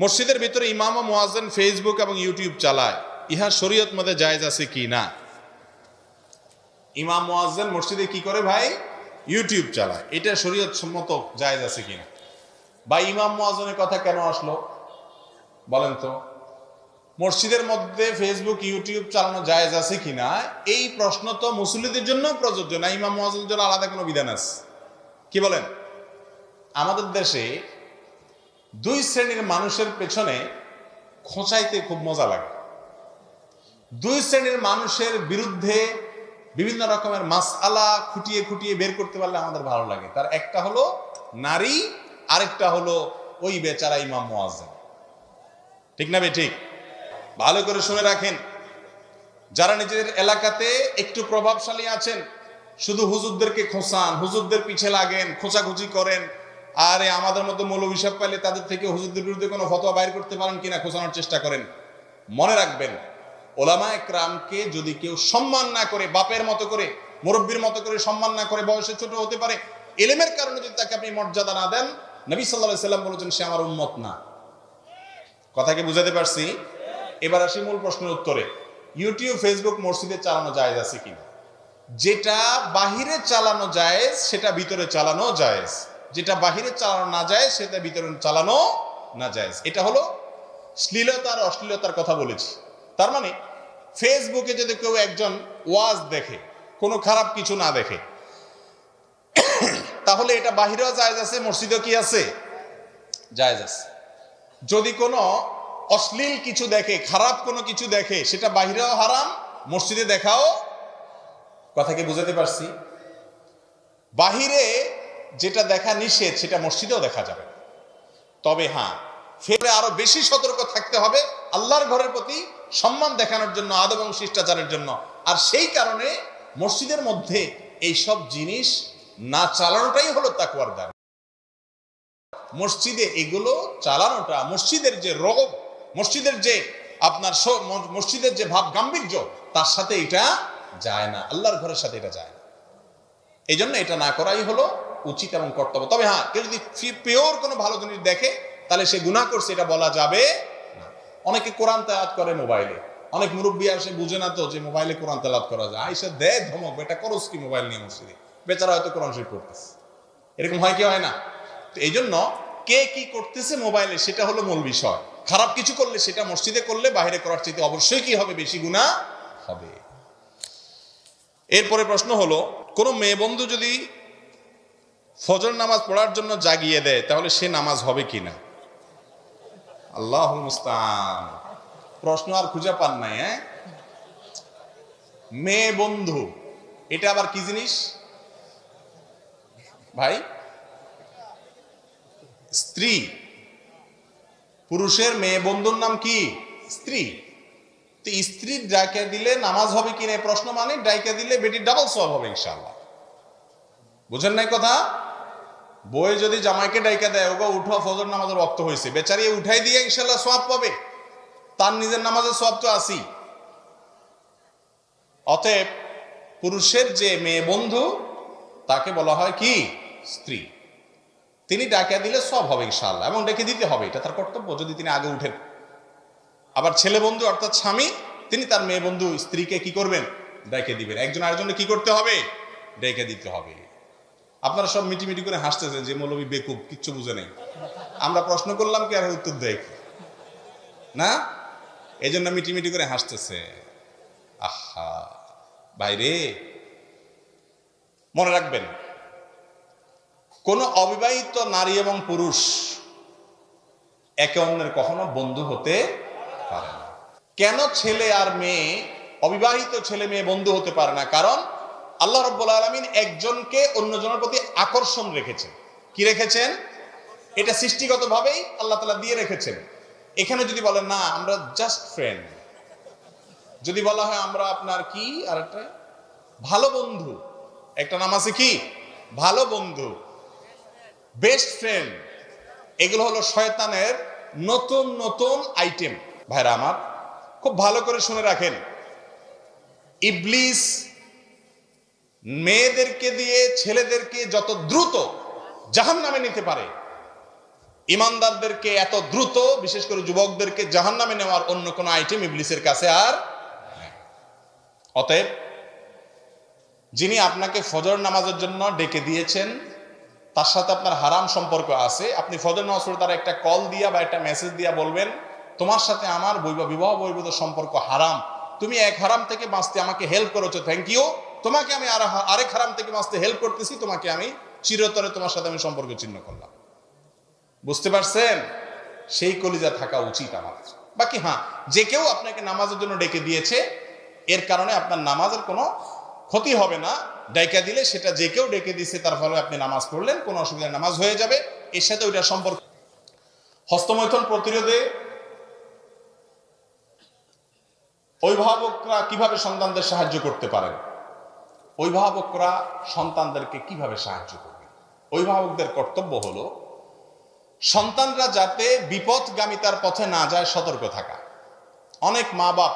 মসজিদের ভিতরে ইমাম ও মোয়াজ্জেন ফেসবুক এবং ইউটিউব চালায়। ইহা শরীয়ত মধ্যে জায়জ আছে কি না? ইমাম, মোয়াজ্জেন মসজিদে কি করে ভাই? ইউটিউব চালায়। এটা শরীয়ত সম্মত জায়েজ আছে কি না? বা ইমাম, মোয়াজ্জেনের কথা কেন আসলো? বলেন তো। মসজিদের মধ্যে ফেসবুক ইউটিউব চালানো জায়েজ আছে কিনা এই প্রশ্ন তো মুসল্লিদের জন্য প্রযোজ্য না, ইমাম, মোয়াজ্জেনের জন্য আলাদা কোনো বিধান আছে। কি বলেন? আমাদের দেশে দুই শ্রেণির মানুষের পেছনে খোঁচাইতে খুব মজা লাগে। দুই শ্রেণির মানুষের বিরুদ্ধে বিভিন্ন রকমের মাসআলা খুঁটিয়ে খুঁটিয়ে বের করতে পারলে আমাদের ভালো লাগে। তার একটা হলো নারী, আরেকটা হলো ওই বেচারা ইমাম মোয়াজ্জেম ঠিক না বে ঠিক? ভালো করে শুনে রাখেন। যারা নিজেদের এলাকাতে একটু প্রভাবশালী আছেন, শুধু হুজুরদেরকে খোঁচান, হুজুরদের পিছে লাগেন, খোঁচাখুচি করেন আরে আমাদের মতো মৌলবী সাহেব পাইলে তাদের থেকে হুজুরদের বিরুদ্ধে কোনো ফতোয়া বাইর করতে পারেন কিনা খোঁচানোর চেষ্টা করেন। মনে রাখবেন, ওলামা একরামকে যদি কেউ সম্মান না করে, বাপের মতো করে, মুরব্বীর মতো করে সম্মান না করে, বয়সে ছোট হতে পারে, এলেমের কারণে যদি তাকে আপনি মর্যাদা না দেন, নবী সাল্লাহ সাল্লাম বলেছেন, সে আমার উন্মত না। কথাকে বুঝাতে পারছি? এবার আসি মূল প্রশ্নের উত্তরে। ইউটিউব, ফেসবুক, মসজিদে চালানো জায়েজ আছে কিনা? যেটা বাহিরে চালানো জায়েজ, সেটা ভিতরে চালানো জায়েজ। যেটা বাহিরে চালানো না যায়, সেটা বিতরণ চালানো না যায়। এটা হলো শ্লীলতা আর অশ্লীলতার কথা বলেছি। তার মানে ফেসবুকে যদি কেউ একজন ওয়াজ দেখে, কোনো খারাপ কিছু না দেখে, তাহলে এটা বাহিরেও জায়জ আছে, মসজিদেও কি আছে? জায়জ আছে। যদি কোনো অশ্লীল কিছু দেখে, খারাপ কোনো কিছু দেখে, সেটা বাহিরেও হারাম, মসজিদে দেখাও কথা কি বুঝাতে পারছি। বাহিরে যেটা দেখা নিষেধ, সেটা মসজিদেও দেখা যাবে। তবে হ্যাঁ ফেরে আরও বেশি সতর্ক থাকতে হবে আল্লাহর ঘরের প্রতি সম্মান দেখানোর জন্য, আদব এবং শিষ্টাচারের জন্য। আর সেই কারণে মসজিদের মধ্যে এই সব জিনিস না চালানোটাই হলো তাকুয়ার দান মসজিদে এগুলো চালানোটা, মসজিদের যে রোগ মসজিদের যে আপনার মসজিদের যে ভাব গাম্ভীর্য, তার সাথে এটা যায় না, আল্লাহর ঘরের সাথে এটা যায় না। এই জন্য এটা না করাই হলো উচিত এবং কর্তব্য। তবে হ্যাঁ কেউ যদি পিওর কোনো ভালো জিনিস দেখে, তাহলে সে গুনাহ করছে, এটা বলা যাবে না। অনেকে কোরআন তেলাত করে মোবাইলে। অনেক মুরব্বী আসে, বুঝে না তো যে মোবাইলে কোরআন তেলাত করা যায়। আইসা দেয় ধমক এটা করস কি মোবাইল নিয়ে মসজিদে বেচারা হয়তো কোরআন শরীফ পড়তেছে। এরকম হয় কি, হয় না? তো এই জন্য কে কি করতেছে মোবাইলে, সেটা হলো মূল বিষয়। খারাপ কিছু করলে সেটা মসজিদে করলে বাইরে করার চাইতে অবশ্যই কি হবে? বেশি গুণা হবে। এরপরে প্রশ্ন হলো, কোনো মেয়ে বন্ধু যদি ফজর নামাজ পড়ার জন্য জাগিয়ে দেয়, তাহলে সে নামাজ হবে কি না আল্লাহ মুস্তান প্রশ্ন আর খুঁজে পান নাই হ্যাঁ? মেয়ে বন্ধু, এটা আবার কি জিনিস? ভাই, স্ত্রী। পুরুষের মেয়ে বন্ধুর নাম কি? স্ত্রী। তো স্ত্রীর ডাইকা দিলে নামাজ হবে কি না প্রশ্ন মানে ডাইকা দিলে বেটির ডাবল সব হবে ইনশাল্লাহ বুঝেন নাই কথা? বই যদি জামাইকে ডাইকা দেয়, ওগো উঠো, ফজর নামাজের রক্ত হয়েছে বেচারি উঠাই দিয়ে ইনশাল্লাহ সব পাবে। তার নিজের নামাজের সব তো আসি অতএব পুরুষের যে মেয়ে বন্ধু, তাকে বলা হয় কি? স্ত্রী। তিনি ডাকিয়া দিলে সব হবে ইনশাল্লাহ এবং ডেকে দিতে হবে, এটা তার কর্তব্য, যদি তিনি আগে উঠেন। আবার ছেলে বন্ধু অর্থাৎ স্বামী, তিনি তার মেয়ে বন্ধু স্ত্রীকে কি করবেন? ডেকে দিবেন। একজন আরেকজনকে কি করতে হবে? ডেকে দিতে হবে। আপনারা সব মিটিমিটি করে হাসতেছেন যে মৌলবী বেকুব, কিচ্ছু বুঝে নেই। আমরা প্রশ্ন করলাম কি আর উত্তর দেয় না? এই জন্য মিটিমিটি করে হাসতেছে। আহা বাইরে মনে রাখবেন, কোন অবিবাহিত নারী এবং পুরুষ একে অন্যের কখনো বন্ধু হতে পারে না। কেন ছেলে আর মেয়ে, অবিবাহিত ছেলে মেয়ে বন্ধু হতে পারে না? কারণ আল্লাহ রব্বুল আলমিন একজনকে অন্যজনের প্রতি আকর্ষণ রেখেছেন। কি রেখেছেন? এটা সৃষ্টিগতভাবেই আল্লাহ তালা দিয়ে রেখেছেন। এখানে যদি বলেন, না, আমরা জাস্ট ফ্রেন্ড যদি বলা হয়, আমরা আপনার কি আর একটা? ভালো বন্ধু। একটা নাম আছে কি? ভালো বন্ধু। বেস্ট ফ্রেন্ড এগুলো হলো শয়তানের নতুন নতুন আইটেম ভাইরা আমার, খুব ভালো করে শুনে রাখেন। ইবলিস মেয়েদেরকে দিয়ে ছেলেদেরকে যত দ্রুত জাহান নামে নিতে পারে, ইমানদারদেরকে এত দ্রুত, বিশেষ করে যুবকদেরকে জাহান্নামে নেওয়ার অন্য কোনো আইটেম ইবলিসের কাছে আর অতএব, যিনি আপনাকে ফজর নামাজের জন্য ডেকে দিয়েছেন, তার সাথে আপনার হারাম সম্পর্ক আছে, আপনি ফজর নামাজ তার একটা কল দিয়া বা একটা মেসেজ দিয়া বলবেন, তোমার সাথে আমার বৈব- বিবাহ বৈবাহিক সম্পর্ক হারাম। তুমি এক হারাম থেকে বাঁচতে আমাকে হেল্প করেছ থ্যাংক ইউ তোমাকে আমি আর আরেক হারাম থেকে বাঁচতে হেল্প করতেছি, তোমাকে আমি চিরতরে তোমার সাথে আমি সম্পর্ক চিহ্ন করলাম। বুঝতে পারছেন? সেই কলিজা থাকা উচিত আমাদের বাকি হ্যাঁ যে কেউ আপনাকে নামাজের জন্য ডেকে দিয়েছে, এর কারণে আপনার নামাজের কোনো ক্ষতি হবে না। ডাইকা দিলে সেটা যে কেউ ডেকে দিয়েছে, তার ফলে আপনি নামাজ পড়লেন, কোনো অসুবিধা নামাজ হয়ে যাবে। এর সাথে ওইটা সম্পর্ক হস্তমৈথন প্রতিরোধে অভিভাবকরা কীভাবে সন্তানদের সাহায্য করতে পারেন? অভিভাবকরা সন্তানদেরকে কীভাবে সাহায্য করবেন অভিভাবকদের কর্তব্য হলো, সন্তানরা যাতে বিপদগামিতার পথে না যায়, সতর্ক থাকা। অনেক মা বাপ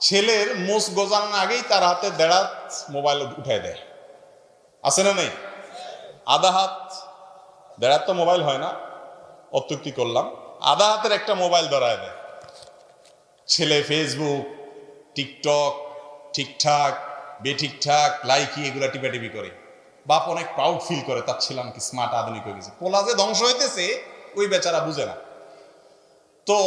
ছেলের মোষ গোজানোর আগেই তার হাতে দেড়াত মোবাইল উঠায় দেয়। আছে না নেই? আধা হাত দেড়াত তো মোবাইল হয় না অত্যুক্তি করলাম। আধা হাতের একটা মোবাইল ধরায় দেয়। ছেলে ফেসবুক টিকটক ঠিকঠাক বেঠিকঠাক, লাইকি, এগুলা টিপাটিপি করে। বাপ অনেক প্রাউড ফিল করে, তার ছিলাম কি স্মার্ট আধুনিক হয়ে গেছে। পোলা যে ধ্বংস হইতেছে, ওই বেচারা বুঝে না। তো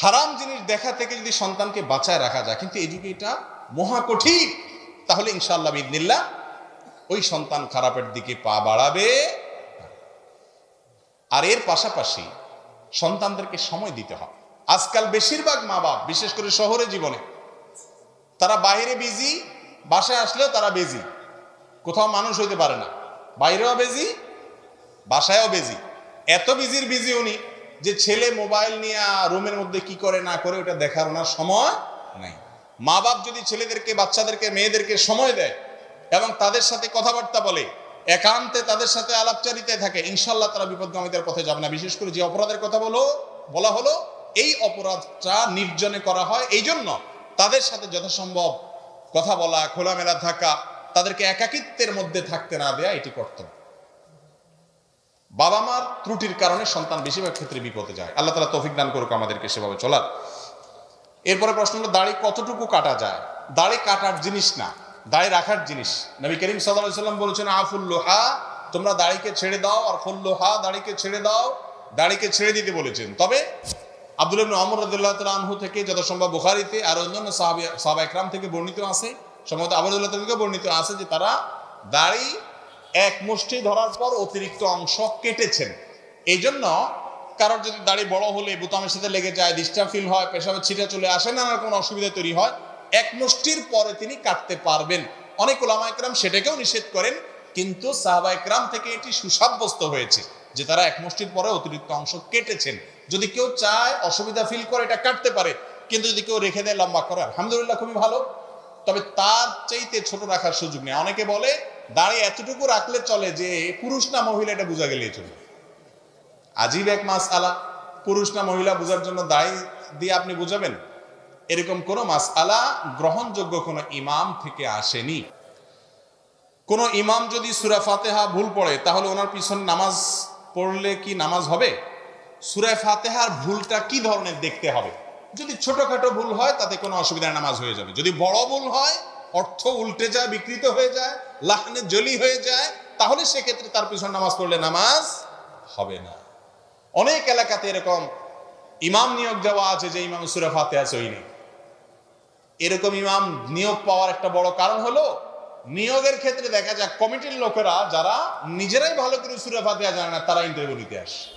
হারাম জিনিস দেখা থেকে যদি সন্তানকে বাঁচায় রাখা যায়, কিন্তু এই এটা মহা কঠিন। তাহলে ইনশাল্লাহ বিদিনিল্লা ওই সন্তান খারাপের দিকে পা বাড়াবে। আর এর পাশাপাশি সন্তানদেরকে সময় দিতে হবে আজকাল বেশিরভাগ মা বাপ বিশেষ করে শহরে জীবনে, তারা বাইরে বিজি বাসায় আসলেও তারা বেজি কোথাও মানুষ হইতে পারে না। বাইরেও বেজি বাসায়ও বেজি এত বিজির বিজি উনি যে ছেলে মোবাইল নিয়ে রুমের মধ্যে কি করে না করে ওটা দেখার ওনার সময় নাই। মা বাপ যদি ছেলেদেরকে, বাচ্চাদেরকে, মেয়েদেরকে সময় দেয় এবং তাদের সাথে কথাবার্তা বলে, একান্তে তাদের সাথে আলাপচারিতায় থাকে ইনশাল্লাহ তারা বিপদগামীদের পথে যাবে না। বিশেষ করে যে অপরাধের কথা বলো, বলা হলো, এই অপরাধটা নির্জনে করা হয়। এই জন্য তাদের সাথে যথাসম্ভব কথা বলা, খোলামেলা থাকা, তাদেরকে একাকিত্বের মধ্যে থাকতে না দেয়া, এটি কর্তব্য। বাবা মার ত্রুটির কারণে সন্তান বেশিরভাগ ক্ষেত্রে বিপদে যায়। আল্লাহ তালা তৌফিক দান করুক আমাদেরকে সেভাবে চলার। এরপরে প্রশ্ন হলো, দাড়ি কতটুকু কাটা যায়? দাড়ি কাটার জিনিস না, দাড়ি রাখার জিনিস। নবী করিম সাল্লাম বলেছেন, আফুল্লোহা তোমরা দাড়িকে ছেড়ে দাও, আর ফুল্লোহা দাড়িকে ছেড়ে দাও, দাড়িকে ছেড়ে দিতে বলেছেন। তবে আব্দুল ইবনে ওমর রাদিয়াল্লাহু আনহু থেকে যথাসম্ভব বুখারীতে আর অন্যান্য সাহাবী, সাহাবা একরাম থেকে বর্ণিত আছে। সম্ভবত আবদুল্লাহ থেকে বর্ণিত আছে যে তারা দাড়ি এক মুষ্টি ধরার পর অতিরিক্ত অংশ কেটেছেন। এই জন্য কারোর যদি দাড়ি বড় হলে বোতামের সাথে লেগে যায় ডিস্টার্ব ফিল হয়, পেশাবের ছিটে চলে আসে নানা কোনো অসুবিধা তৈরি হয়, এক মুষ্টির পরে তিনি কাটতে পারবেন। অনেক ওলামা একরাম সেটাকেও নিষেধ করেন, কিন্তু সাহাবা একরাম থেকে এটি সুসাব্যস্ত হয়েছে যে তারা এক মুষ্টির পরে অতিরিক্ত অংশ কেটেছেন। যদি কেউ চায়, অসুবিধা ফিল করে, এটা কাটতে পারে। কিন্তু যদি কেউ রেখে দেয়, লম্বা করে, আলহামদুলিল্লাহ খুবই ভালো। তবে তার চাইতে ছোট রাখার সুযোগ নেই। অনেকে বলে, দাঁড়িয়ে এতটুকু রাখলে চলে যে, পুরুষ না মহিলা এটা বোঝা গেলে চলবে আজীব এক মাস আলা পুরুষ না মহিলা বোঝার জন্য দাড়ি দিয়ে আপনি বুঝাবেন? এরকম কোনো মাস আলা গ্রহণযোগ্য কোনো ইমাম থেকে আসেনি। কোন ইমাম যদি সুরা ফাতেহা ভুল পড়ে, তাহলে ওনার পিছনে নামাজ পড়লে কি নামাজ হবে? সুরা ফাতেহার ভুলটা কি ধরনের দেখতে হবে? যদি ছোটখাটো ভুল হয়, তাতে কোনো অসুবিধা নামাজ হয়ে যাবে। যদি বড় ভুল হয়, অর্থ উল্টে যায়, বিকৃত হয়ে যায়, লাহনে জলি হয়ে যায়, তাহলে সেক্ষেত্রে তার পিছনে নামাজ পড়লে নামাজ হবে না। অনেক এলাকাতে এরকম ইমাম নিয়োগ দেওয়া আছে যে ইমাম সুরা ফাতেহা সই এরকম ইমাম নিয়োগ পাওয়ার একটা বড় কারণ হলো, নিয়োগের ক্ষেত্রে দেখা যায় কমিটির লোকেরা, যারা নিজেরাই ভালো করে সুরা ফাতেহা জানে না, তারা ইন্টারভিউ নিতে আসে।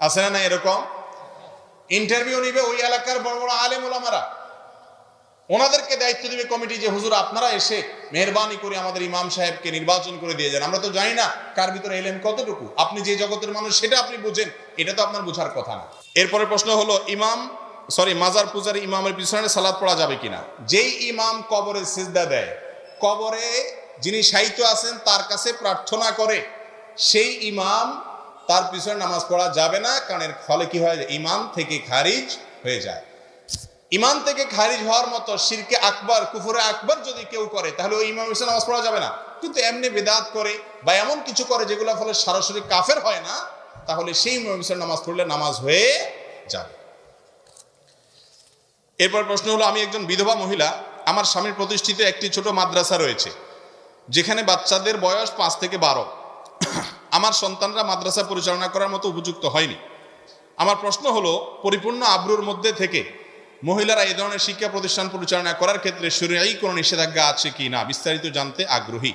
আছে না এরকম? ইন্টারভিউ নিবে ওই এলাকার বড় বড় আলেম ওলামারা ওনাদেরকে দায়িত্ব দিবে কমিটি যে, হুজুর, আপনারা এসে মেহরবানি করে আমাদের ইমাম সাহেবকে নির্বাচন করে দিয়ে যান। আমরা তো জানি না কার ভিতরে এলেন কতটুকু। আপনি যে জগতের মানুষ, সেটা আপনি বুঝেন। এটা তো আপনার বোঝার কথা না। এরপরে প্রশ্ন হলো, ইমাম সরি মাজার পূজারি ইমামের পিছনে সালাদ পড়া যাবে কিনা? যেই ইমাম কবরে সিজদা দেয়, কবরে যিনি সাহিত্য আছেন, তার কাছে প্রার্থনা করে, সেই ইমাম তার পিছনে নামাজ পড়া যাবে না, কারণ এর ফলে কি হয়? ইমাম থেকে খারিজ হয়ে যায়। ইমান থেকে খারিজ হওয়ার মতো শিরকে আকবর, কুফুরে আকবর যদি কেউ করে, তাহলে ওই ইমাম হিসেবে নামাজ পড়া যাবে না। কিন্তু এমনি বেদাত করে বা এমন কিছু করে যেগুলো ফলে সরাসরি কাফের হয় না, তাহলে সেই ইমাম সাহেব নামাজ পড়লে নামাজ হয়ে যাবে। এরপর প্রশ্ন হলো, আমি একজন বিধবা মহিলা, আমার স্বামীর প্রতিষ্ঠিত একটি ছোট মাদ্রাসা রয়েছে, যেখানে বাচ্চাদের বয়স পাঁচ থেকে বারো। আমার সন্তানরা মাদ্রাসা পরিচালনা করার মতো উপযুক্ত হয়নি। আমার প্রশ্ন হলো, পরিপূর্ণ আব্রুর মধ্যে থেকে মহিলারা এই ধরনের শিক্ষা প্রতিষ্ঠান পরিচালনা করার ক্ষেত্রে শরীরেই কোনো নিষেধাজ্ঞা আছে কি না, বিস্তারিত জানতে আগ্রহী।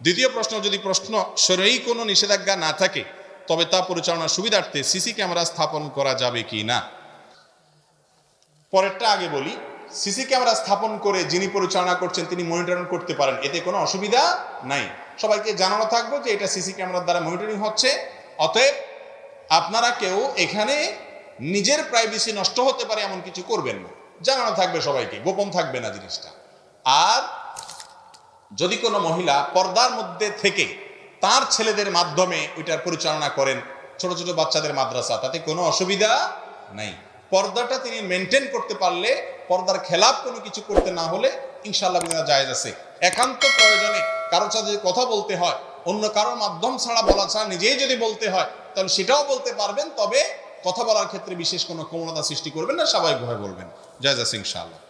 দ্বিতীয় প্রশ্ন, যদি প্রশ্ন শরীরেই কোনো নিষেধাজ্ঞা না থাকে, তবে তা পরিচালনার সুবিধার্থে সিসি ক্যামেরা স্থাপন করা যাবে কি না? পরেরটা আগে বলি সিসি ক্যামেরা স্থাপন করে যিনি পরিচালনা করছেন, তিনি মনিটরিং করতে পারেন। এতে কোনো অসুবিধা নাই। সবাইকে জানানো থাকব যে এটা সিসি ক্যামেরার দ্বারা মনিটরিং হচ্ছে। অতএব আপনারা কেউ এখানে নিজের প্রাইভেসি নষ্ট হতে পারে এমন কিছু করবেন না। জানানো থাকবে সবাইকে, গোপন থাকবে না জিনিসটা। আর যদি কোনো মহিলা পর্দার মধ্যে থেকে তার ছেলেদের মাধ্যমে ওইটার পরিচালনা করেন, ছোট ছোট বাচ্চাদের মাদ্রাসা, তাতে কোনো অসুবিধা নাই। পর্দাটা তিনি মেনটেন করতে পারলে, পর্দার খেলাপ কোনো কিছু করতে না হলে ইনশাল্লাহ বিনা জায়েজ আছে। একান্ত প্রয়োজনে কারোর সাথে কথা বলতে হয়, অন্য কারোর মাধ্যম ছাড়া, বলা ছাড়া নিজেই যদি বলতে হয়, তাহলে সেটাও বলতে পারবেন, তবে কথা বলার ক্ষেত্রে বিশেষ কোনো ক্ষমতা সৃষ্টি করবেন না স্বাভাবিকভাবে বলবেন। জায়েজ আছে ইনশাআল্লাহ।